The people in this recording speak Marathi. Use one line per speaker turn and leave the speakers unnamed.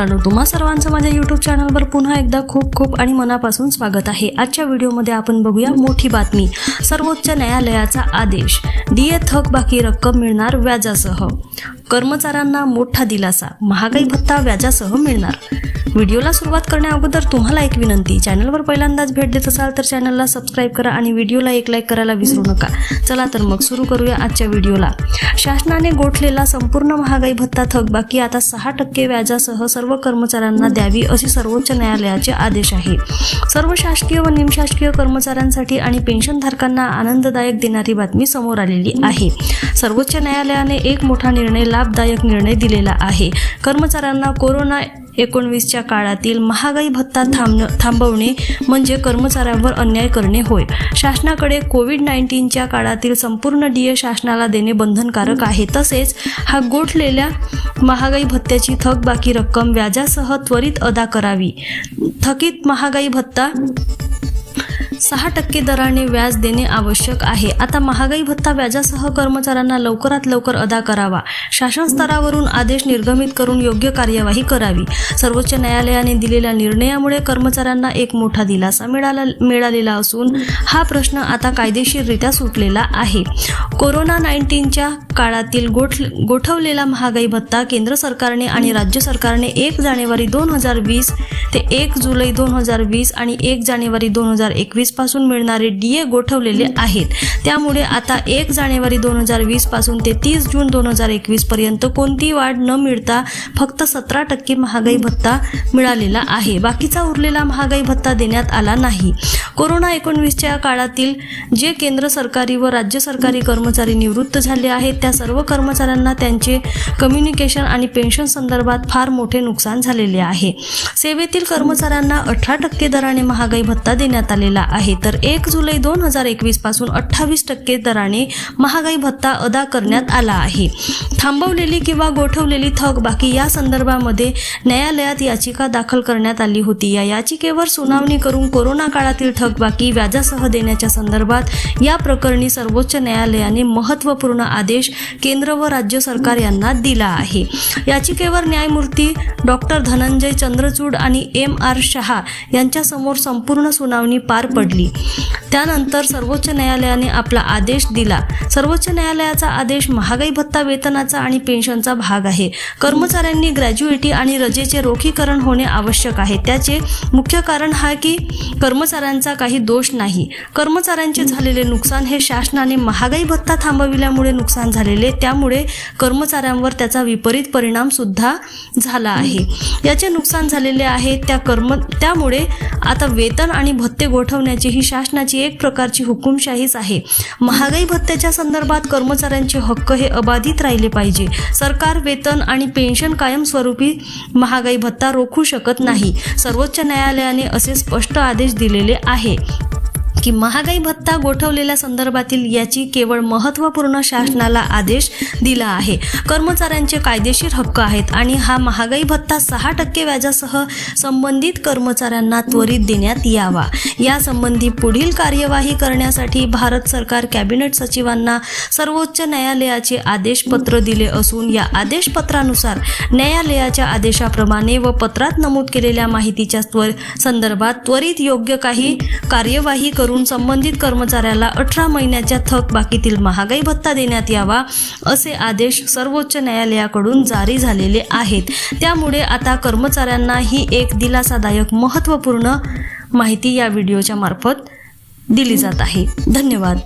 मित्रांनो तुम्हा सर्वांचं माझ्या यूट्यूब चॅनलवर पुन्हा एकदा खूप खूप आणि मनापासून स्वागत आहे. आजच्या व्हिडिओमध्ये आपण बघूया मोठी बातमी सर्वोच्च न्यायालयाचा आदेश डीए थकबाकी रक्कम मिळणार व्याजासह. कर्मचाऱ्यांना मोठा दिलासा महागाई भत्ता व्याजासह मिळणार. व्हिडिओला सुरुवात करण्याअगोदर तुम्हाला एक विनंती चॅनलवर पहिल्यांदाच भेट देत असाल तर चॅनलला सबस्क्राईब करा आणि व्हिडिओला एक लाईक करायला विसरू नका. चला तर मग सुरू करूया आजच्या व्हिडिओला. शासनाने गोठलेला संपूर्ण महागाई भत्ता थकबाकी आता सहा टक्के व्याजासह सर्व कर्मचाऱ्यांना द्यावी असे सर्वोच्च न्यायालयाचे आदेश आहे. सर्व शासकीय व निमशासकीय कर्मचाऱ्यांसाठी आणि पेन्शनधारकांना आनंददायक देणारी बातमी समोर आलेली आहे. सर्वोच्च न्यायालयाने एक मोठा निर्णय लाभदायक निर्णय दिलेला आहे. कर्मचाऱ्यांना कोरोना एकोणवीसच्या काळातील महागाई भत्ता थांब थांबवणे म्हणजे कर्मचाऱ्यांवर अन्याय करणे होय. शासनाकडे कोविड नाईन्टीनच्या काळातील संपूर्ण डीए शासनाला देणे बंधनकारक आहे. तसेच हा गोठलेल्या महागाई भत्त्याची थकबाकी रक्कम व्याजासह त्वरित अदा करावी. थकीत महागाई भत्ता सहा टक्के दराने व्याज देणे आवश्यक आहे. आता महागाई भत्ता व्याजासह कर्मचाऱ्यांना लवकरात लवकर अदा करावा. शासन स्तरावरून आदेश निर्गमित करून योग्य कार्यवाही करावी. सर्वोच्च न्यायालयाने दिलेल्या निर्णयामुळे कर्मचाऱ्यांना एक मोठा दिलासा मिळाला मिळालेला असून हा प्रश्न आता कायदेशीररित्या सुटलेला आहे. कोरोना नाईन्टीनच्या काळातील गोठ गोठवलेला महागाई भत्ता केंद्र सरकारने आणि राज्य सरकारने एक जानेवारी दोन हजार वीस ते एक जुलै दोन हजार वीस आणि एक जानेवारी दोन हजार एकवीसपासून मिळणारे डीए गोठवलेले आहेत. त्यामुळे आता एक जानेवारी दोन हजार वीसपासून ते तीस जून दोन हजार एकवीस पर्यंत कोणतीही वाढ न मिळता फक्त सतरा टक्के महागाई भत्ता मिळालेला आहे. बाकीचा उरलेला महागाई भत्ता देण्यात आला नाही. कोरोना एकोणवीसच्या काळातील जे केंद्र सरकारी व राज्य सरकारी कर्मचारी निवृत्त झाले आहेत त्या सर्व कर्मचाऱ्यांना त्यांचे कम्युनिकेशन आणि पेन्शन संदर्भात फार मोठे नुकसान झालेले आहे. सेवेतील कर्मचाऱ्यांना अठरा टक्के दराने महागाई भत्ता देण्यात आलेला आहे. तर एक जुलै दोन हजार एकवीसपासून अठ्ठावीस टक्के दराने महागाई भत्ता अदा करण्यात आला आहे. थांबवलेली किंवा गोठवलेली थकबाकी या संदर्भामध्ये न्यायालयात याचिका दाखल करण्यात आली होती. या याचिकेवर सुनावणी करून कोरोना काळातील थकबाकी व्याजासह देण्याच्या संदर्भात या प्रकरणी सर्वोच्च न्यायालयाने महत्त्वपूर्ण आदेश केंद्र व राज्य सरकार यांना दिला आहे. याचिकेवर न्यायमूर्ती डॉक्टर धनंजय चंद्रचूड आणि एम आर शहा यांच्यासमोर संपूर्ण सुनावणी पार पडली. त्यानंतर सर्वोच्च न्यायालयाने आपला आदेश दिला. सर्वोच्च न्यायालयाचा आदेश महागाई भत्ता वेतनाचा आणि पेन्शनचा भाग आहे. कर्मचाऱ्यांनी ग्रॅज्युएटी आणि रजेचे रोखीकरण होणे आवश्यक आहे. त्याचे मुख्य कारण हा की कर्मचाऱ्यांचा काही दोष नाही. कर्मचाऱ्यांचे झालेले नुकसान हे शासनाने महागाई भत्ता थांबविल्यामुळे नुकसान झाले. झालेले त्यामुळे कर्मचाऱ्यांवर त्याचा विपरीत परिणाम सुद्धा झाला आहे. याचे नुकसान झालेले आहे त्या कर्म त्यामुळे आता वेतन आणि भत्ते गोठवण्याची ही शासनाची एक प्रकारची हुकुमशाहीच आहे. महागाई भत्त्याच्या संदर्भात कर्मचाऱ्यांचे हक्क हे अबाधित राहिले पाहिजे. सरकार वेतन आणि पेन्शन कायमस्वरूपी महागाई भत्ता रोखू शकत नाही. सर्वोच्च न्यायालयाने असे स्पष्ट आदेश दिलेले आहे. की महागाई भत्ता गोठवलेल्या संदर्भातील याची केवळ महत्त्वपूर्ण शासनाला आदेश दिला आहे. कर्मचाऱ्यांचे कायदेशीर हक्क आहेत आणि हा महागाई भत्ता सहा टक्के व्याजासह संबंधित कर्मचाऱ्यांना त्वरित देण्यात यावा. यासंबंधी पुढील कार्यवाही करण्यासाठी भारत सरकार कॅबिनेट सचिवांना सर्वोच्च न्यायालयाचे आदेशपत्र दिले असून या आदेशपत्रानुसार न्यायालयाच्या आदेशाप्रमाणे व पत्रात नमूद केलेल्या माहितीच्या त्वर संदर्भात त्वरित योग्य काही कार्यवाही करू करून संबंधित कर्मचाऱ्याला अठरा महिन्याच्या थकबाकीतील महागाई भत्ता देण्यात यावा असे आदेश सर्वोच्च न्यायालयाकडून जारी झालेले आहेत. त्यामुळे आता कर्मचाऱ्यांना ही एक दिलासादायक महत्त्वपूर्ण माहिती या व्हिडिओच्या मार्फत दिली जात आहे. धन्यवाद.